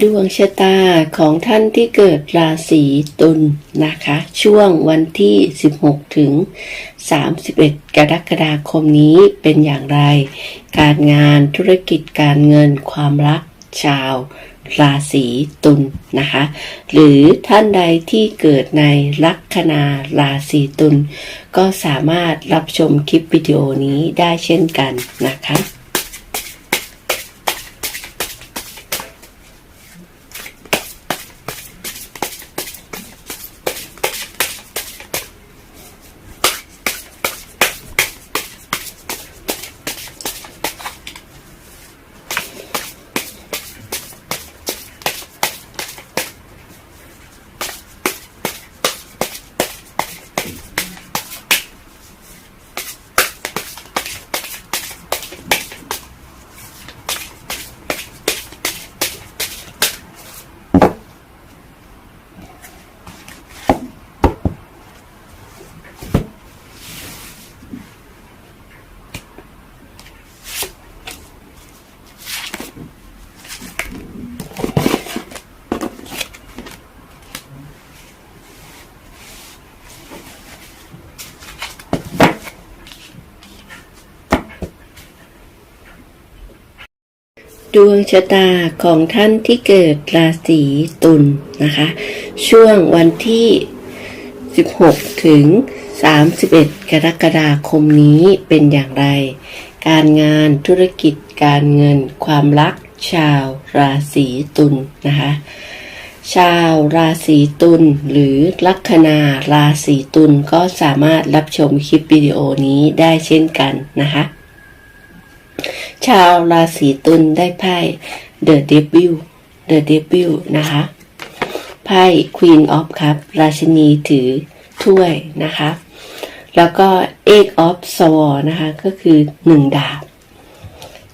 ดวงชะตาของท่านที่เกิดราศีตุลนะคะ ช่วงวันที่ 16 ถึง 31 กรกฎาคมนี้เป็นอย่างไร การงานธุรกิจการเงินความรักชาวราศีตุลนะคะ หรือท่านใดที่เกิดในลัคนาราศีตุลก็สามารถรับชมคลิปวิดีโอนี้ได้เช่นกันนะคะ ดวงชะตาของท่านที่เกิดราศีตุลนะคะ ช่วงวันที่ 16 ถึง 31 กรกฎาคมนี้เป็นอย่างไร การงานธุรกิจการเงินความรักชาวราศีตุลนะคะ ชาวราศีตุลหรือลัคนาราศีตุลก็สามารถรับชมคลิปวิดีโอนี้ได้เช่นกันนะคะ ชาวราศีตุลได้ไพ่ The Devil The Devil นะคะ ไพ่ Queen of Cup ราชินีถือถ้วยนะคะ แล้วก็ Eight of Swords นะคะ ก็คือหนึ่งดาบ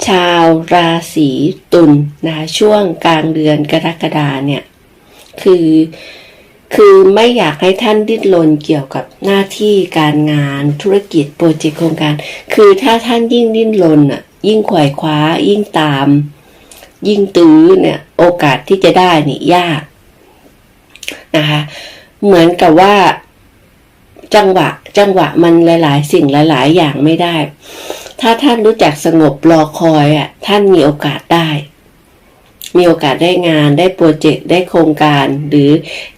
ชาวราศีตุลนะคะ ช่วงกลางเดือนกรกฎาเนี่ย คือคือไม่อยากให้ท่านดิ้นรนเกี่ยวกับหน้าที่การงานธุรกิจโปรเจกต์โครงการ คือถ้าท่านยิ่งดิ้นรนอะ ยิ่งขวายคว้า ยิ่งตาม ยิ่งตื้อเนี่ย โอกาสที่จะได้นี่ยากนะคะ เหมือนกับว่า จังหวะ จังหวะมันหลาย ๆ สิ่งหลาย ๆ อย่างไม่ได้ ถ้าท่านรู้จักสงบรอคอยอะ ท่านมีโอกาสได้ มีโอกาสได้งานได้โปรเจกต์ได้โครงการหรือ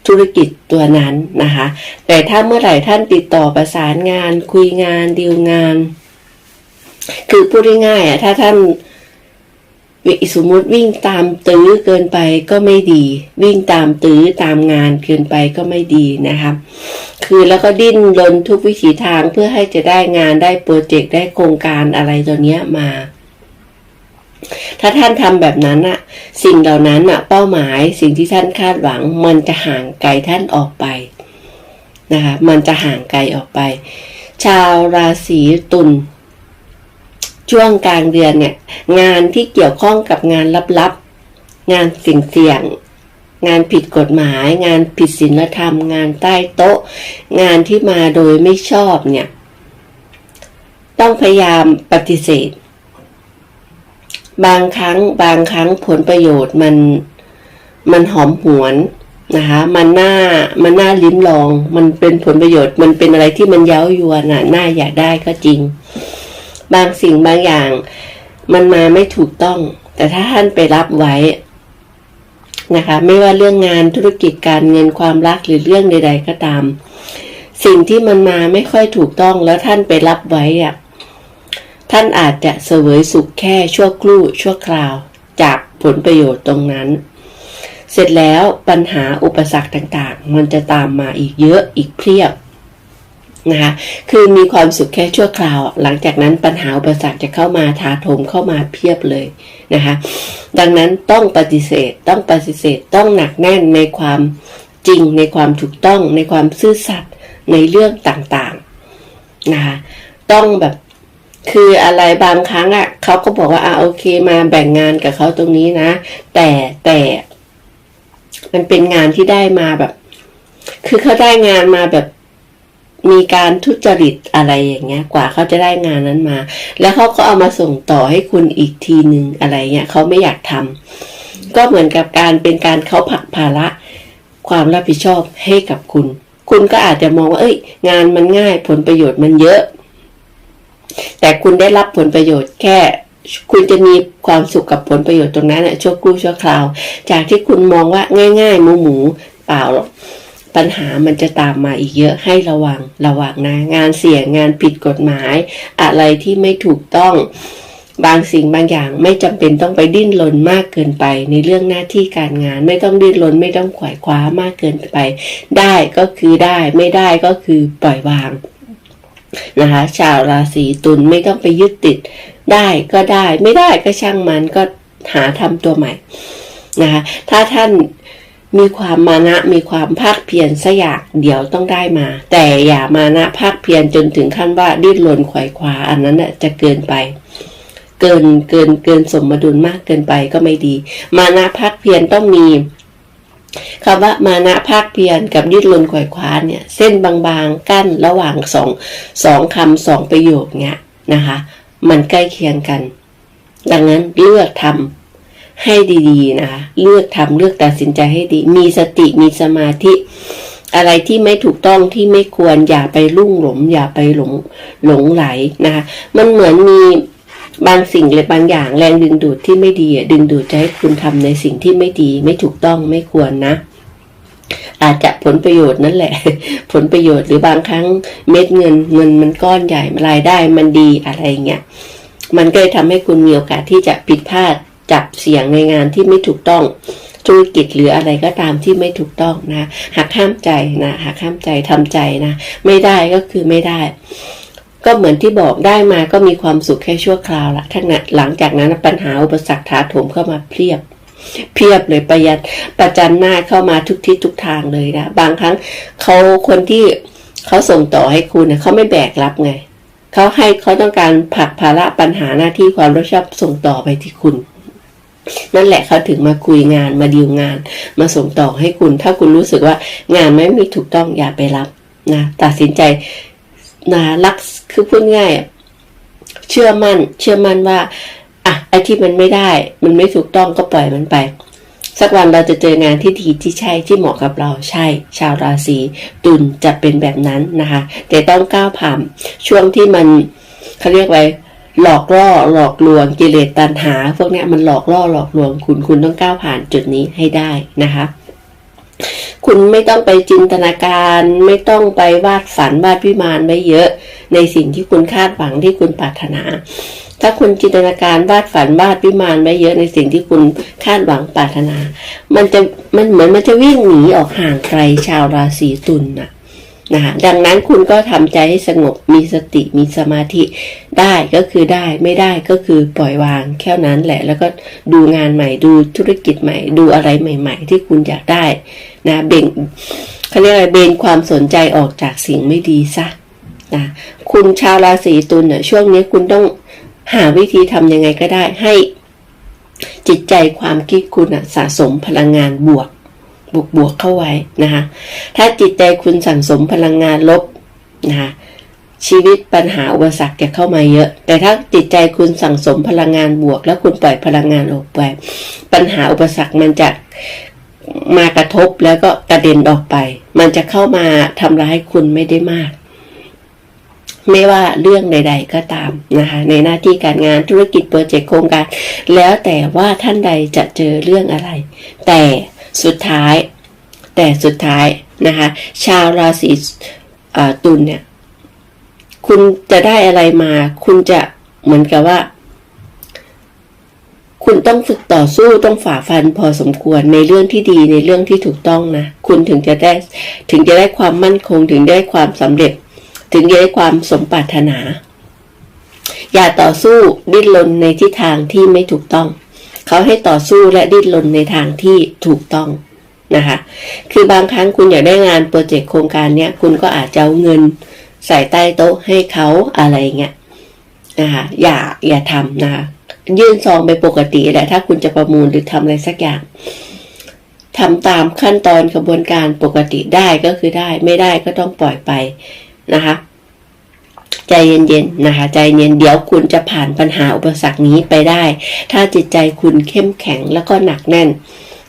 ธุรกิจตัวนั้นนะคะ แต่ถ้าเมื่อไหร่ท่านติดต่อประสานงาน คุยงานดีลงาน คือพูดง่ายๆอะถ้าท่านสมมติวิ่งตามตื้อเกินไปก็ไม่ดี วิ่งตามตื้อตามงานเกินไปก็ไม่ดีนะครับคือแล้วก็ดิ้นรนทุกวิถีทางเพื่อให้จะได้งานได้โปรเจกต์ได้โครงการอะไรตัวเนี้ยมา ถ้าท่านทำแบบนั้นอะสิ่งเหล่านั้นอะเป้าหมายสิ่งที่ท่านคาดหวัง มันจะห่างไกลท่านออกไปนะคะมันจะห่างไกลออกไป ชาวราศีตุล ช่วงกลางเดือนเนี่ย งานที่เกี่ยวข้องกับงานลับๆ งานสิ่งเสี่ยง งานผิดกฎหมาย งานผิดศีลธรรม งานใต้โต๊ะ งานที่มาโดยไม่ชอบเนี่ย ต้องพยายามปฏิเสธ บางครั้งบางครั้งผลประโยชน์มันมันหอมหวนนะคะ มันน่ามันน่าลิ้มลอง มันเป็นผลประโยชน์ มันเป็นอะไรที่มันเย้ายวนอะน่าอยากได้ก็จริง บางสิ่งบางอย่าง มันมาไม่ถูกต้อง แต่ถ้าท่านไปรับไว้นะคะไม่ว่าเรื่องงานธุรกิจการเงินความรักหรือเรื่องใด ๆ ก็ตาม สิ่งที่มันมาไม่ค่อยถูกต้องแล้วท่านไปรับไว้อะท่านอาจจะเสวยสุขแค่ชั่วครู่ชั่วคราว จากผลประโยชน์ตรงนั้น เสร็จแล้วปัญหาอุปสรรคต่างๆ มันจะตามมาอีกเยอะอีกเพียบ นะคะคือมีความสุขแค่ชั่วคราว หลังจากนั้นปัญหาอุปสรรคจะเข้ามาถาโถมเข้ามาเพียบเลยนะคะดังนั้นต้องปฏิเสธต้องปฏิเสธต้องหนักแน่นในความจริงในความถูกต้องในความซื่อสัตย์ในเรื่องต่างๆนะคะต้องแบบคืออะไรบางครั้งอะเขาก็บอกว่าอะโอเคมาแบ่งงานกับเขาตรงนี้นะ แต่แต่มันเป็นงานที่ได้มาแบบ คือเขาได้งานมาแบบ มีการทุจริตอะไรอย่างเงี้ย กว่าเขาจะได้งานนั้นมา แล้วเขาก็เอามาส่งต่อให้คุณอีกทีหนึ่งอะไรเงี้ยเขาไม่อยากทก็เหมือนกับการเป็นการเขาผลักภาระความรับผิดชอบให้กับคุณ คุณก็อาจจะมองว่า เอ้ย งานมันง่ายผลประโยชน์มันเยอะ แต่คุณได้รับผลประโยชน์แค่คุณจะมีความสุขกับผลประโยชน์ตรงนั้นน่ะชั่วครู่ชั่วคราว จากที่คุณมองว่าง่าย ๆ หมูหมูเปล่าหรอก ปัญหามันจะตามมาอีกเยอะให้ระวังระวังนะ งานเสี่ยงงานผิดกฎหมาย อะไรที่ไม่ถูกต้อง บางสิ่งบางอย่างไม่จำเป็นต้องไปดิ้นรนมากเกินไป ในเรื่องหน้าที่การงานไม่ต้องดิ้นรนไม่ต้องขวายคว้ามากเกินไป ได้ก็คือได้ไม่ได้ก็คือปล่อยวางนะคะชาวราศีตุลไม่ต้องไปยึดติด ได้ก็ได้ไม่ได้ก็ช่างมันก็หาทำตัวใหม่นะคะถ้าท่าน มีความมานะมีความภาคเพียรสักอย่างเดี๋ยวต้องได้มา แต่อย่ามานะภาคเพียรจนถึงขั้นว่าดิ้นรนขวายคว้าอันนั้นน่ะจะเกินไป เกินเกินเกินสมดุลมากเกินไปก็ไม่ดี มานะภาคเพียรต้องมีคำว่ามานะภาคเพียรกับดิ้นรนขวายคว้าเนี่ย เส้นบางๆกั้นระหว่างสองสองคำสองประโยคเนี่ยนะคะ มันใกล้เคียงกัน ดังนั้นเลือกทำ ให้ดีๆนะคะ เลือกทำเลือกตัดสินใจให้ดี มีสติมีสมาธิ อะไรที่ไม่ถูกต้องที่ไม่ควรอย่าไปลุ่งหลงอย่าไปหลงหลงไหลนะคะ มันเหมือนมีบางสิ่งหรือบางอย่างแรงดึงดูดที่ไม่ดีดึงดูดจะให้คุณทำในสิ่งที่ไม่ดี ไม่ถูกต้องไม่ควรนะอาจจะผลประโยชน์นั่นแหละ ผลประโยชน์หรือบางครั้งเม็ดเงินเงินมันก้อนใหญ่รายได้มันดีอะไรเงี้ยมันก็เลยทำให้คุณมีโอกาสที่จะผิดพลาด จับเสียงในงานที่ไม่ถูกต้องธุรกิจหรืออะไรก็ตามที่ไม่ถูกต้องนะหักห้ามใจนะหักห้ามใจทำใจนะ ไม่ได้ก็คือไม่ได้ ก็เหมือนที่บอกได้มาก็มีความสุขแค่ชั่วคราวละทั้งนั้นหลังจากนั้นปัญหาอุปสรรคถาโถมเข้ามาเพียบ เพียบเลยประยัดประจันหน้าเข้ามาทุกทิศทุกทางเลยนะบางครั้งเขาคนที่เขาส่งต่อให้คุณเนี่ยเขาไม่แบกรับไงเขาให้เขาต้องการผลักภาระปัญหาหน้าที่ความรับผิดชอบส่งต่อไปที่คุณ นั่นแหละเขาถึงมาคุยงานมาดีลงาน มาส่งต่อให้คุณ ถ้าคุณรู้สึกว่างานไม่มีถูกต้องอย่าไปรับนะตัดสินใจนะรักคือพูดง่ายเชื่อมั่น เชื่อมั่นว่าอะไอ้ที่มันไม่ได้ มันไม่ถูกต้องก็ปล่อยมันไป สักวันเราจะเจองานที่ดีที่ใช่ที่เหมาะกับเราใช่ ชาวราศีตุลจะเป็นแบบนั้นนะคะ แต่ต้องก้าวผ่านช่วงที่มันเขาเรียกไว้ หลอกล่อหลอกลวงกิเลสตัณหา พวกเนี้ยมันหลอกล่อหลอกลวงคุณคุณต้องก้าวผ่านจุดนี้ให้ได้นะคะ คุณไม่ต้องไปจินตนาการไม่ต้องไปวาดฝันวาดวิมานไว้เยอะ ในสิ่งที่คุณคาดหวังที่คุณปรารถนา ถ้าคุณจินตนาการวาดฝันวาดวิมานไว้เยอะในสิ่งที่คุณคาดหวังปรารถนา มันจะมันเหมือนมันจะวิ่งหนีออกห่างไกลชาวราศีตุลน่ะ นะคะดังนั้นคุณก็ทำใจให้สงบมีสติมีสมาธิได้ก็คือได้ไม่ได้ก็คือปล่อยวางแค่นั้นแหละ แล้วก็ดูงานใหม่ดูธุรกิจใหม่ ดูอะไรใหม่ ๆ ที่คุณอยากได้นะเบ่งเขาเรียกอะไรเบนความสนใจออกจากสิ่งไม่ดีซะนะคุณชาวราศีตุลเนี่ยช่วงนี้คุณต้องหาวิธีทำยังไงก็ได้ให้จิตใจความคิดคุณสะสมพลังงานบวก บวกบวกเข้าไว้นะคะถ้าจิตใจคุณสั่งสมพลังงานลบนะคะชีวิตปัญหาอุปสรรคจะเข้ามาเยอะ แต่ถ้าจิตใจคุณสั่งสมพลังงานบวก แล้วคุณปล่อยพลังงานออกไปปัญหาอุปสรรคมันจะมากระทบแล้วก็กระเด็นออกไป มันจะเข้ามาทำร้ายคุณไม่ได้มาก ไม่ว่าเรื่องใด ๆ ก็ตามนะคะ ในหน้าที่การงานธุรกิจโปรเจกต์โครงการ แล้วแต่ว่าท่านใดจะเจอเรื่องอะไร แต่สุดท้าย แต่สุดท้ายนะคะ ชาวราศีตุลเนี่ย คุณจะได้อะไรมา คุณจะเหมือนกับว่า คุณต้องฝึกต่อสู้ต้องฝ่าฟันพอสมควรในเรื่องที่ดีในเรื่องที่ถูกต้องนะ คุณถึงจะได้ถึงจะได้ความมั่นคง ถึงได้ความสำเร็จ ถึงจะได้ความสมปรารถนา อย่าต่อสู้ดิ้นรนในทิศทางที่ไม่ถูกต้อง เขาให้ต่อสู้และดิ้นรนในทางที่ถูกต้อง นะคะ คือบางครั้งคุณอยากได้งานโปรเจกต์โครงการเนี้ยคุณก็อาจจะเอาเงินใส่ใต้โต๊ะให้เขาอะไรเงี้ยนะคะอย่าอย่าทำนะคะยื่นซองไปปกติแหละถ้าคุณจะประมูลหรือทำอะไรสักอย่างทำตามขั้นตอนกระบวนการปกติได้ก็คือได้ไม่ได้ก็ต้องปล่อยไปนะคะใจเย็นๆนะคะ ใจเย็นเดี๋ยวคุณจะผ่านปัญหาอุปสรรคนี้ไปได้ ถ้าจิตใจคุณเข้มแข็งแล้วก็หนักแน่น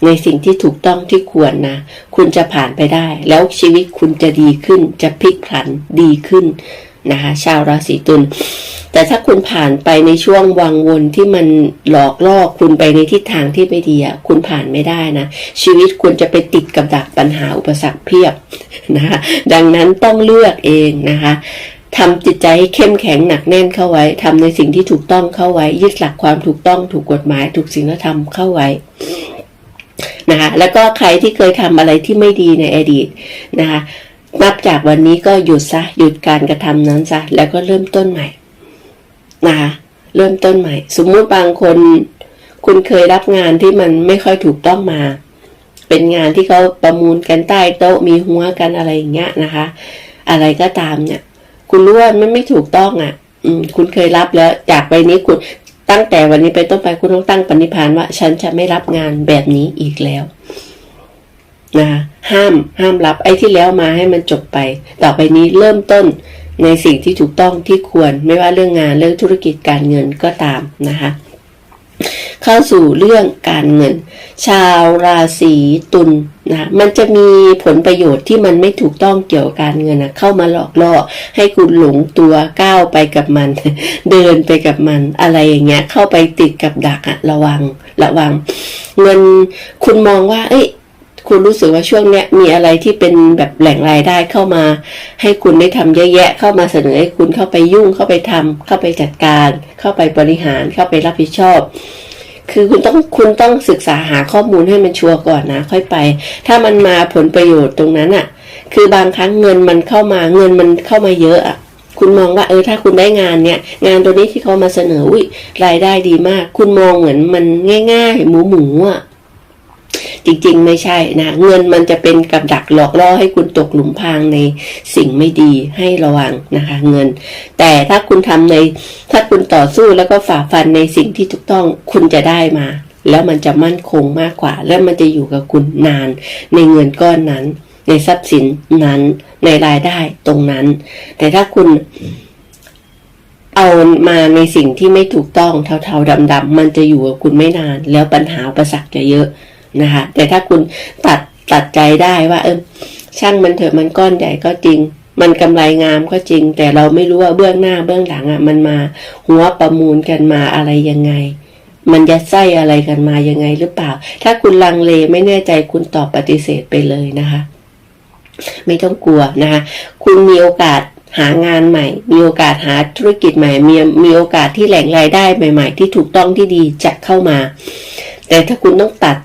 ในสิ่งที่ถูกต้องที่ควรนะ คุณจะผ่านไปได้ แล้วชีวิตคุณจะดีขึ้น จะพลิกผันดีขึ้นนะคะชาวราศีตุลแต่ถ้าคุณผ่านไปในช่วงวังวนที่มันหลอกล่อคุณไปในทิศทางที่ไม่ดีอะคุณผ่านไม่ได้นะ ชีวิตคุณจะไปติดกับดักปัญหาอุปสรรคเพียบนะคะดังนั้นต้องเลือกเองนะคะทำจิตใจให้เข้มแข็งหนักแน่นเข้าไว้ทำในสิ่งที่ถูกต้องเข้าไว้ ยึดหลักความถูกต้องถูกกฎหมายถูกศีลธรรมเข้าไว้ นะคะแล้วก็ใครที่เคยทำอะไรที่ไม่ดีในอดีตนะคะนับจากวันนี้ก็หยุดซะหยุดการกระทำนั้นซะแล้วก็เริ่มต้นใหม่นะคะเริ่มต้นใหม่ สมมุติบางคน คุณเคยรับงานที่มันไม่ค่อยถูกต้องมา เป็นงานที่เขาประมูลกันใต้โต๊ะมีหัวกันอะไรอย่างเงี้ยนะคะ อะไรก็ตามเนี่ย คุณรู้ว่ามันไม่ถูกต้องอะ อืม คุณเคยรับแล้วจากไปนี้คุณ ตั้งแต่วันนี้ไปต้นไปคุณต้องตั้งปณิพานว่า ฉันจะไม่รับงานแบบนี้อีกแล้วนะคะห้ามห้ามรับไอ้ที่แล้วมาให้มันจบไป ต่อไปนี้เริ่มต้นในสิ่งที่ถูกต้องที่ควร ไม่ว่าเรื่องงานเรื่องธุรกิจการเงินก็ตามนะคะ เข้าสู่เรื่องการเงิน ชาวราศีตุลนะมันจะมีผลประโยชน์ที่มันไม่ถูกต้องเกี่ยวกับการเงินนะเข้ามาหลอกล่อให้คุณหลงตัวก้าวไปกับมัน เดินไปกับมัน อะไรอย่างเงี้ยเข้าไปติดกับดักอะระวังระวังเงินคุณมองว่า เอ้ย คุณรู้สึกว่าช่วงเนี้ยมีอะไรที่เป็นแบบแหล่งรายได้เข้ามา ให้คุณได้ทำเยอะแยะเข้ามาเสนอให้คุณเข้าไปยุ่งเข้าไปทำเข้าไปจัดการ เข้าไปบริหารเข้าไปรับผิดชอบ คือคุณต้องคุณต้องศึกษาหาข้อมูลให้มันชัวร์ก่อนนะ ค่อยไป ถ้ามันมาผลประโยชน์ตรงนั้นอะ คือบางครั้งเงินมันเข้ามาเงินมันเข้ามาเยอะอะคุณมองว่าเออถ้าคุณได้งานเนี่ย งานตัวนี้ที่เขามาเสนออุ้ยรายได้ดีมาก คุณมองเหมือนมันง่าย ๆ หมูหมูอะ จริงๆ ไม่ใช่นะ เงินมันจะเป็นกับดักหลอกล่อให้คุณตกหลุมพรางในสิ่งไม่ดีให้ระวังนะคะเงิน แต่ถ้าคุณทำในถ้าคุณต่อสู้แล้วก็ฝ่าฟันในสิ่งที่ถูกต้องคุณจะได้มา แล้วมันจะมั่นคงมากกว่า แล้วมันจะอยู่กับคุณนาน ในเงินก้อนนั้น ในทรัพย์สินนั้นในรายได้ตรงนั้น แต่ถ้าคุณเอามาในสิ่งที่ไม่ถูกต้องเทาๆดำๆมันจะอยู่กับคุณไม่นาน แล้วปัญหาประสักจะเยอะ นะคะแต่ถ้าคุณตัดตัดใจได้ว่าเออช่างมันเถอะมันก้อนใหญ่ก็จริง มันกำไรงามก็จริง แต่เราไม่รู้ว่าเบื้องหน้าเบื้องหลังอะมันมาหัวประมูลกันมาอะไรยังไง มันยัดไส้อะไรกันมายังไงหรือเปล่า ถ้าคุณลังเลไม่แน่ใจคุณตอบปฏิเสธไปเลยนะคะ ไม่ต้องกลัวนะคะ คุณมีโอกาสหางานใหม่ มีโอกาสหาธุรกิจใหม่ มีมีโอกาสที่แหล่งรายได้ใหม่ ๆ ที่ถูกต้องที่ดีจะเข้ามา แต่ถ้าคุณต้องตัด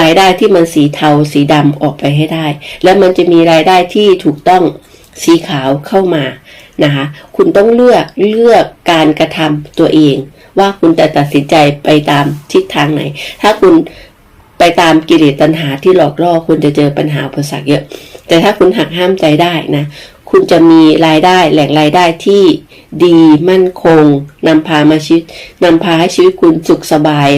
รายได้ที่มันสีเทาสีดำออกไปให้ได้ แล้วมันจะมีรายได้ที่ถูกต้องสีขาวเข้ามานะคะคุณต้องเลือกเลือกการกระทำตัวเอง ว่าคุณจะตัดสินใจไปตามทิศทางไหน ถ้าคุณไปตามกิเลสตัณหาที่หลอกล่อคุณจะเจอปัญหาอุปสรรคเยอะ แต่ถ้าคุณหักห้ามใจได้นะคุณจะมีรายได้แหล่งรายได้ที่ดีมั่นคงนำพามาชีวิตนำพาให้ชีวิตคุณสุขสบาย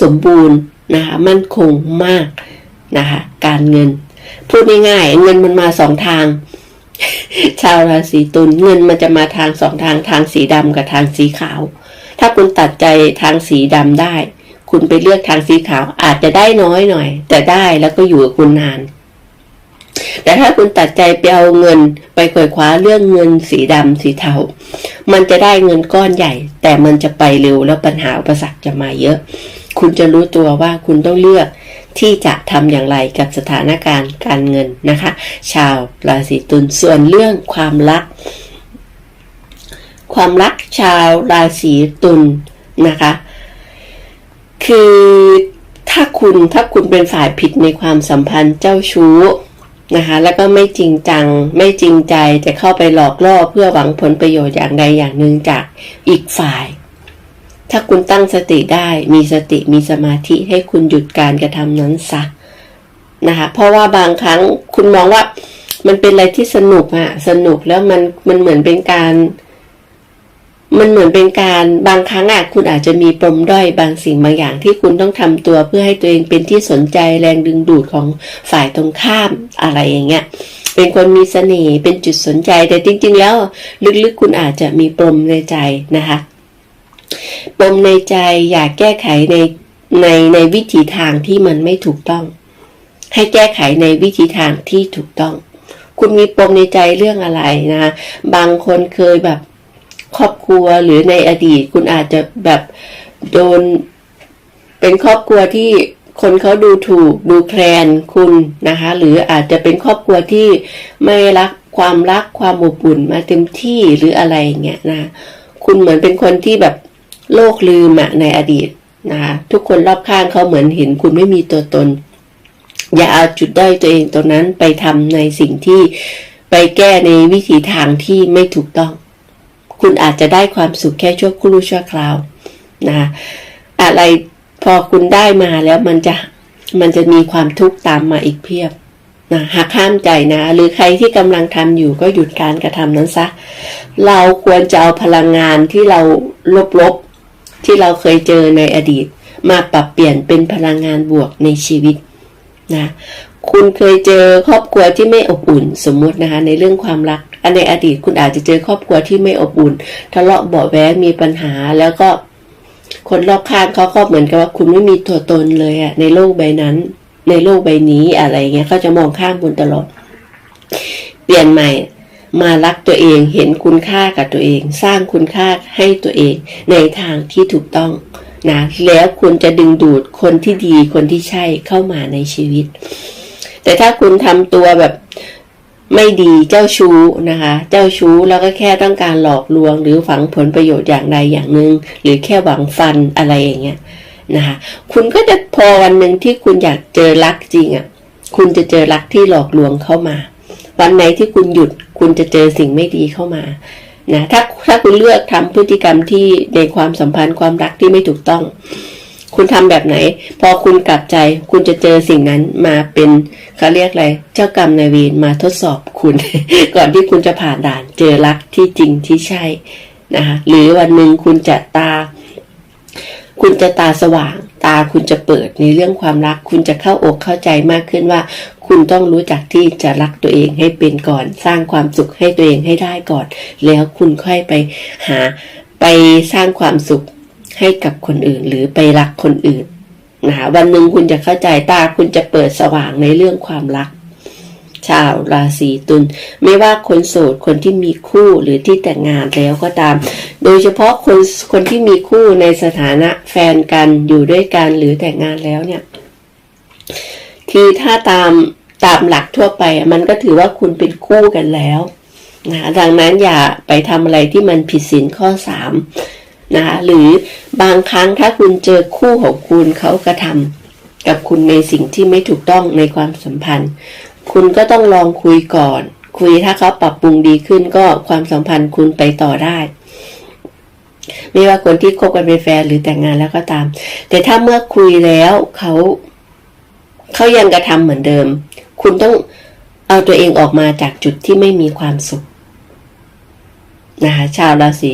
สมบูรณ์ นะคะมั่นคงมากนะคะการเงิน พูดง่ายๆเงินมันมาสองทาง ชาวราศีตุลเงินมันจะมาทางสองทางทางสีดำกับทางสีขาว ถ้าคุณตัดใจทางสีดำได้ คุณไปเลือกทางสีขาวอาจจะได้น้อยหน่อย แต่ได้แล้วก็อยู่กับคุณนาน แต่ถ้าคุณตัดใจไปเอาเงินไปขวยคว้าเรื่องเงินสีดำสีเทา มันจะได้เงินก้อนใหญ่ แต่มันจะไปเร็วแล้วปัญหาอุปสรรคจะมาเยอะ คุณจะรู้ตัวว่าคุณต้องเลือกที่จะทำอย่างไรกับสถานการณ์การเงินนะคะ ชาวราศีตุลส่วนเรื่องความรัก ความรักชาวราศีตุลนะคะ คือถ้าคุณถ้าคุณเป็นฝ่ายผิดในความสัมพันธ์เจ้าชู้นะคะแล้วก็ไม่จริงจังไม่จริงใจจะเข้าไปหลอกล่อเพื่อหวังผลประโยชน์อย่างใดอย่างหนึ่งจากอีกฝ่าย ถ้าคุณตั้งสติได้มีสติมีสมาธิให้คุณหยุดการกระทำนั้นซะนะคะเพราะว่าบางครั้งคุณมองว่ามันเป็นอะไรที่สนุกอะสนุกแล้วมันมันเหมือนเป็นการ มันเหมือนเป็นการบางครั้งอะคุณอาจจะมีปมด้อยบางสิ่งบางอย่างที่คุณต้องทำตัวเพื่อให้ตัวเองเป็นที่สนใจแรงดึงดูดของฝ่ายตรงข้ามอะไรอย่างเงี้ย เป็นคนมีเสน่ห์เป็นจุดสนใจแต่จริง ๆ แล้ว ลึกๆคุณอาจจะมีปมในใจนะคะ ปมในใจอยากแก้ไขในในในวิถีทางที่มันไม่ถูกต้อง ให้แก้ไขในวิธีทางที่ถูกต้อง คุณมีปมในใจเรื่องอะไรนะคะบางคนเคยแบบครอบครัวหรือในอดีต คุณอาจจะแบบโดนเป็นครอบครัวที่คนเขาดูถูกดูแคลนคุณนะคะ หรืออาจจะเป็นครอบครัวที่ไม่รักความรักความอบอุ่นมาเต็มที่หรืออะไรอย่างเงี้ยนะ คุณเหมือนเป็นคนที่แบบ โลกลืมอะในอดีตนะคะทุกคนรอบข้างเขาเหมือนเห็นคุณไม่มีตัวตน อย่าเอาจุดด้อยตัวเองตรงนั้นไปทำในสิ่งที่ไปแก้ในวิถีทางที่ไม่ถูกต้อง คุณอาจจะได้ความสุขแค่ชั่วครู่ชั่วคราวนะะอะไรพอคุณได้มาแล้วมันจะมันจะมีความทุกข์ตามมาอีกเพียบนะหากห้ามใจนะ หรือใครที่กำลังทำอยู่ก็หยุดการกระทำนั้นซะ เราควรจะเอาพลังงานที่เราลบๆ ที่เราเคยเจอในอดีต มาปรับเปลี่ยนเป็นพลังงานบวกในชีวิตนะคุณเคยเจอครอบครัวที่ไม่อบอุ่นสมมุตินะคะในเรื่องความรักอันในอดีตคุณอาจจะเจอครอบครัวที่ไม่อบอุ่น ทะเลาะเบาะแว้งมีปัญหาแล้วก็คนรอบข้างเขาก็เหมือนกับว่าคุณไม่มีตัวตนเลยอะในโลกใบนั้น ในโลกใบนี้อะไรเงี้ยเขาจะมองข้ามคุณตลอด เปลี่ยนใหม่ มารักตัวเองเห็นคุณค่ากับตัวเอง สร้างคุณค่าให้ตัวเอง ในทางที่ถูกต้องนะแล้วคุณจะดึงดูดคนที่ดีคนที่ใช่เข้ามาในชีวิต แต่ถ้าคุณทำตัวแบบไม่ดีเจ้าชู้นะคะ เจ้าชู้แล้วก็แค่ต้องการหลอกลวง หรือฝังผลประโยชน์อย่างใดอย่างหนึ่งหรือแค่หวังฟันอะไรอย่างเงี้ยนะคะคุณก็จะพอวันหนึ่งที่คุณอยากเจอรักจริงอะ่ะคุณจะเจอรักที่หลอกลวงเข้ามา วันไหนที่คุณหยุดคุณจะเจอสิ่งไม่ดีเข้ามานะถ้าถ้าคุณเลือกทำพฤติกรรมที่ในความสัมพันธ์ความรักที่ไม่ถูกต้อง คุณทำแบบไหน พอคุณกลับใจ คุณจะเจอสิ่งนั้นมาเป็นเขาเรียกอะไร เจ้ากรรมนายเวรมาทดสอบคุณ ก่อนที่คุณจะผ่านด่านเจอรักที่จริงที่ใช่นะคะหรือวันหนึ่งคุณจะตา คุณจะตาสว่าง ตาคุณจะเปิดในเรื่องความรัก คุณจะเข้าอกเข้าใจมากขึ้นว่า คุณต้องรู้จักที่จะรักตัวเองให้เป็นก่อน สร้างความสุขให้ตัวเองให้ได้ก่อน แล้วคุณค่อยไปหาไปสร้างความสุขให้กับคนอื่น หรือไปรักคนอื่นนะคะวันหนึ่งคุณจะเข้าใจตาคุณจะเปิดสว่างในเรื่องความรัก ชาวราศีตุลไม่ว่าคนโสดคนที่มีคู่หรือที่แต่งงานแล้วก็ตาม โดยเฉพาะคนคนที่มีคู่ในสถานะแฟนกันอยู่ด้วยกันหรือแต่งงานแล้วเนี่ย คือถ้าตาม ตามหลักทั่วไป มันก็ถือว่าคุณเป็นคู่กันแล้วนะดังนั้นอย่าไปทำอะไรที่มันผิดศีลข้อสามนะคะหรือบางครั้งถ้าคุณเจอคู่ของคุณเขากระทำกับคุณในสิ่งที่ไม่ถูกต้องในความสัมพันธ์ คุณก็ต้องลองคุยก่อน คุยถ้าเขาปรับปรุงดีขึ้นก็ความสัมพันธ์คุณไปต่อได้ไม่ว่าคนที่คบกันเป็นแฟนหรือแต่งงานแล้วก็ตาม แต่ถ้าเมื่อคุยแล้วเขาเขายังกระทำเหมือนเดิม คุณต้องเอาตัวเองออกมาจากจุดที่ไม่มีความสุขนะคะชาวราศี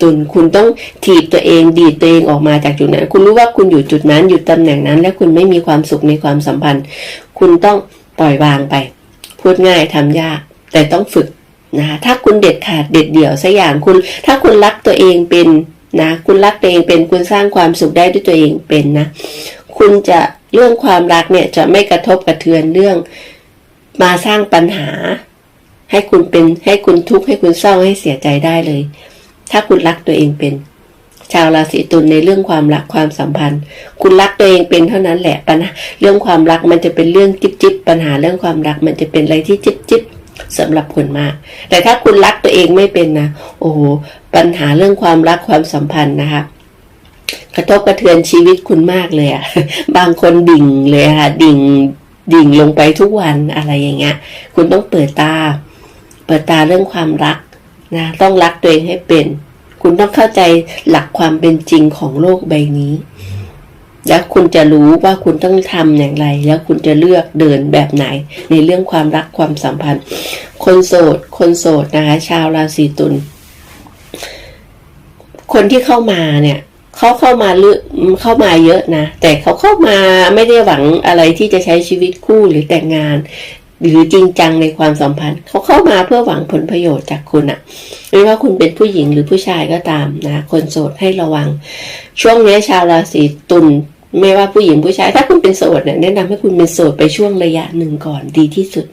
ตุลคุณต้องถีบตัวเองดีดตัวเองออกมาจากจุดนั้น คุณรู้ว่าคุณอยู่จุดนั้นอยู่ตำแหน่งนั้น และคุณไม่มีความสุขในความสัมพันธ์ คุณต้องปล่อยวางไป พูดง่ายทำยาก แต่ต้องฝึกนะคะถ้าคุณเด็ดขาดเด็ดเดี่ยวสักอย่างคุณ ถ้าคุณรักตัวเองเป็นนะ คุณรักตัวเองเป็นคุณสร้างความสุขได้ด้วยตัวเองเป็นนะ คุณจะ เรื่องความรักเนี่ยจะไม่กระทบกระเทือนเรื่อง มาสร้างปัญหา ให้คุณเป็นให้คุณทุกข์ให้คุณเศร้าให้เสียใจได้เลย ถ้าคุณรักตัวเองเป็น ชาวราศีตุลในเรื่องความรักความสัมพันธ์ คุณรักตัวเองเป็นเท่านั้นแหละปัญหาเรื่องความรักมันจะเป็นเรื่องจิ๊บจิบปัญหาเรื่องความรักมันจะเป็นอะไรที่จิ๊บจิบสำหรับคนมาก แต่ถ้าคุณรักตัวเองไม่เป็นนะ โอ้โห ปัญหาเรื่องความรักความสัมพันธ์นะคะ กระทบกระเทือนชีวิตคุณมากเลยอะบางคนดิ่งเลยค่ะดิ่งดิ่งลงไปทุกวันอะไรอย่างเงี้ย คุณต้องเปิดตา เปิดตาเรื่องความรักนะต้องรักตัวเองให้เป็น คุณต้องเข้าใจหลักความเป็นจริงของโลกใบนี้ แล้วคุณจะรู้ว่าคุณต้องทำอย่างไร แล้วคุณจะเลือกเดินแบบไหน ในเรื่องความรักความสัมพันธ์ คนโสด คนโสดนะคะ ชาวราศีตุลคนที่เข้ามาเนี่ย เขาเข้ามาเลือกเข้ามาเยอะนะ แต่เขาเข้ามาไม่ได้หวังอะไรที่จะใช้ชีวิตคู่หรือแต่งงาน หรือจริงจังในความสัมพันธ์ เขาเข้ามาเพื่อหวังผลประโยชน์จากคุณอะไม่ว่าคุณเป็นผู้หญิงหรือผู้ชายก็ตามนะ คนโสดให้ระวัง ช่วงนี้ชาวราศีตุลไม่ว่าผู้หญิงผู้ชาย ถ้าคุณเป็นโสดเนี่ยแนะนำให้คุณเป็นโสดไปช่วงระยะหนึ่งก่อนดีที่สุด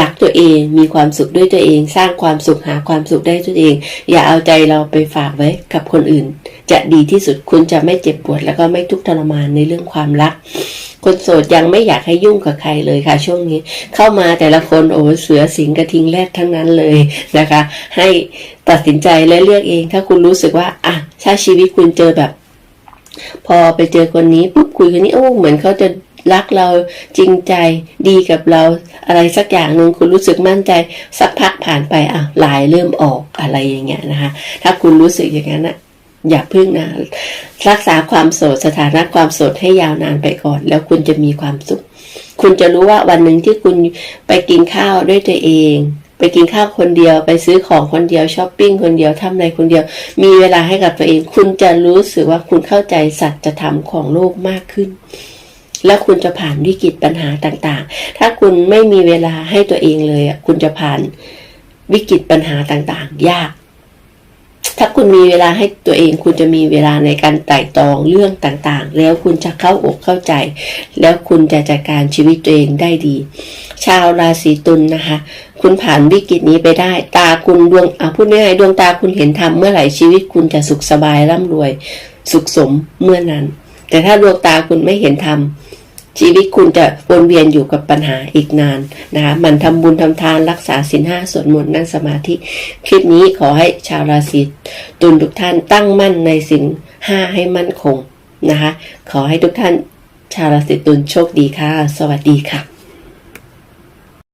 รักตัวเองมีความสุขด้วยตัวเอง สร้างความสุขหาความสุขได้ตัวเอง อย่าเอาใจเราไปฝากไว้กับคนอื่น จะดีที่สุดคุณจะไม่เจ็บปวด แล้วก็ไม่ทุกข์ทรมานในเรื่องความรัก คนโสดยังไม่อยากให้ยุ่งกับใครเลยค่ะ ช่วงนี้เข้ามาแต่ละคนโอ้เสือสิงกระทิงแรดทั้งนั้นเลยนะคะ ให้ตัดสินใจและเลือกเอง ถ้าคุณรู้สึกว่าอะถ้าชีวิตคุณเจอแบบ พอไปเจอคนนี้ปุ๊บคุยคนนี้โอ้เหมือนเขาจะรักเราจริงใจดีกับเราอะไรสักอย่างหนึ่งคุณรู้สึกมั่นใจสักพักผ่านไปอะลายเริ่มออกอะไรอย่างเงี้ยนะคะ ถ้าคุณรู้สึกอย่างนั้นนะ อย่าพึ่งนะรักษาความโสดสถานะความโสดให้ยาวนานไปก่อน แล้วคุณจะมีความสุข คุณจะรู้ว่าวันหนึ่งที่คุณไปกินข้าวด้วยตัวเอง ไปกินข้าวคนเดียว ไปซื้อของคนเดียวช้อปปิ้งคนเดียวทำอะไรคนเดียว มีเวลาให้กับตัวเอง คุณจะรู้สึกว่าคุณเข้าใจสัจธรรมของโลกมากขึ้น แล้วคุณจะผ่านวิกฤตปัญหาต่างๆ ถ้าคุณไม่มีเวลาให้ตัวเองเลยคุณจะผ่านวิกฤตปัญหาต่างๆ ยาก ถ้าคุณมีเวลาให้ตัวเองคุณจะมีเวลาในการไต่ตรองเรื่องต่างๆ แล้วคุณจะเข้าอกเข้าใจ แล้วคุณจะจัดการชีวิตตัวเองได้ดี ชาวราศีตุลนนะคะ คุณผ่านวิกฤตนี้ไปได้ ตาคุณดวงอะพูดง่ายๆดวงตาคุณเห็นธรรมเมื่อไหร่ชีวิตคุณจะสุขสบายร่ำรวย สุขสมเมื่อนั้น แต่ถ้าดวงตาคุณไม่เห็นธรรม ชีวิตคุณจะวนเวียนอยู่กับปัญหาอีกนานนะคะมันทำบุญทำทานรักษาศีลห้าสวดมนต์นั่งสมาธิ คลิปนี้ขอให้ชาวราศีตุลทุกท่านตั้งมั่นในศีลห้าให้มั่นคงนะคะ ขอให้ทุกท่านชาวราศีตุลโชคดีค่ะ สวัสดีค่ะ